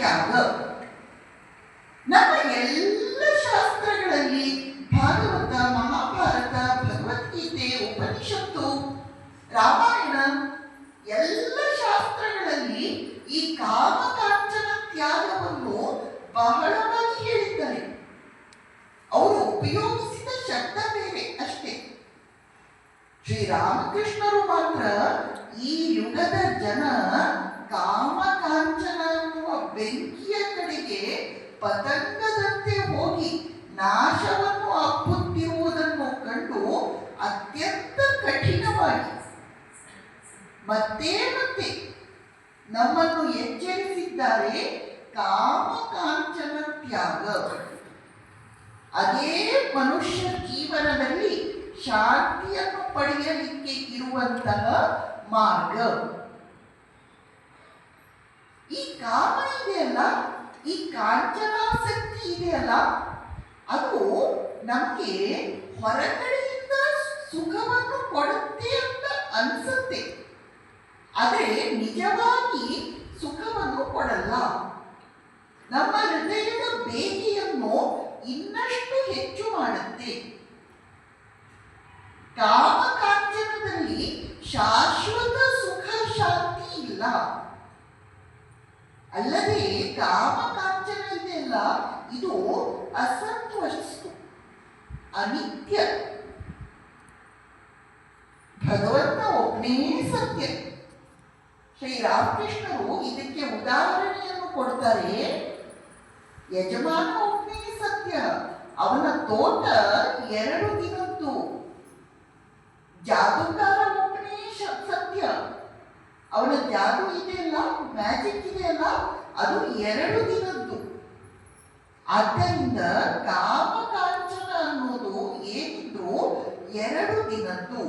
ತ್ಯಾಗ ನಮ್ಮ ಎಲ್ಲ ಶಾಸ್ತ್ರಗಳಲ್ಲಿ ಭಾಗವತ, ಮಹಾಭಾರತ, ಭಗವದ್ಗೀತೆ, ಉಪನಿಷತ್ತು, ರಾಮಾಯಣ ಎಲ್ಲ ಶಾಸ್ತ್ರಗಳಲ್ಲಿ ಈ ಕಾಮಕಾಂಚನ ತ್ಯಾಗವನ್ನು ಬಹಳವಾಗಿ ಹೇಳಿದ್ದಾರೆ. ಅವರು ಉಪಯೋಗಿಸಿದ ಶಬ್ದ ಬೇರೆ ಅಷ್ಟೇ. ಶ್ರೀರಾಮಕೃಷ್ಣರು ಮಾತ್ರ ಈ ಯುಗದ ಜನ ಪತಂಗದಂತೆ ಹೋಗಿ ನಾಶವನ್ನು ಅಪ್ಪುತ್ತಿರುವುದನ್ನು ಕಂಡು ಅತ್ಯಂತ ಕಠಿಣವಾಗಿ, ಮತ್ತೆ ಮತ್ತೆ ನಮ್ಮನ್ನು ಎಚ್ಚರಿಸಿದ್ದಾರೆ ಕಾಮಕಾಂಚನ ತ್ಯಾಗ. ಅದೇ ಮನುಷ್ಯ ಜೀವನದಲ್ಲಿ ಶಾಂತಿಯನ್ನು ಪಡೆಯಲಿಕ್ಕೆ ಇರುವಂತಹ ಮಾರ್ಗ. ಈ ಕಾಮ ಇದೆಯಲ್ಲ ಈ ಕಾಂಚನಾಸಕ್ತಿ ಇದೆಯಲ್ಲ ಅದು ನಮಗೆ ಹೊರಗಡೆಯಿಂದ ಸುಖವನ್ನು ಕೊಡುತ್ತೆ ಅಂತ ಅನ್ಸುತ್ತೆ. ಆದರೆ ನಿಜವಾಗಿ ಸುಖವನ್ನು ಕೊಡಲ್ಲ. ನಮ್ಮ ಹೃದಯದ ಬೇಗೆಯನ್ನು ಇನ್ನಷ್ಟು ಹೆಚ್ಚು ಮಾಡುತ್ತೆ. ಕಾಮಕಾಂಚನದಲ್ಲಿ ಶಾಶ್ವತ ಸುಖ ಶಾಂತಿ ಇಲ್ಲ. ಅಲ್ಲದೆ ಕಾಮಕಾಂಚನ ಇದೆಯಲ್ಲ ಇದು ಅಸತ್ವಸ್ತು ಅನಿತ್ಯ. ಭಗವಂತ ಒಬ್ಬನೇ ಸತ್ಯ. ಶ್ರೀರಾಮಕೃಷ್ಣರು ಇದಕ್ಕೆ ಉದಾಹರಣೆಯನ್ನು ಕೊಡ್ತಾರೆ. ಯಜಮಾನ ಒಬ್ಬನೇ ಸತ್ಯ. ಅವನ ತೋಟ ಎರಡು ದಿನದ್ದು. ಜಾದುಗಾರ ಒಬ್ಬನೇ ಸತ್ಯ. ಅವನ ಜಾದು ಇದೆಯಲ್ಲ? ಮ್ಯಾಜಿಕ್ ಇದೆಯಲ್ಲ? ಅದು ಎರಡು ದಿನದ್ದು. ಆದ್ದರಿಂದ ಕಾಮಕಾಂಚನ ಅನ್ನೋದು ಏನಿದ್ರು ಎರಡು ದಿನದ್ದು.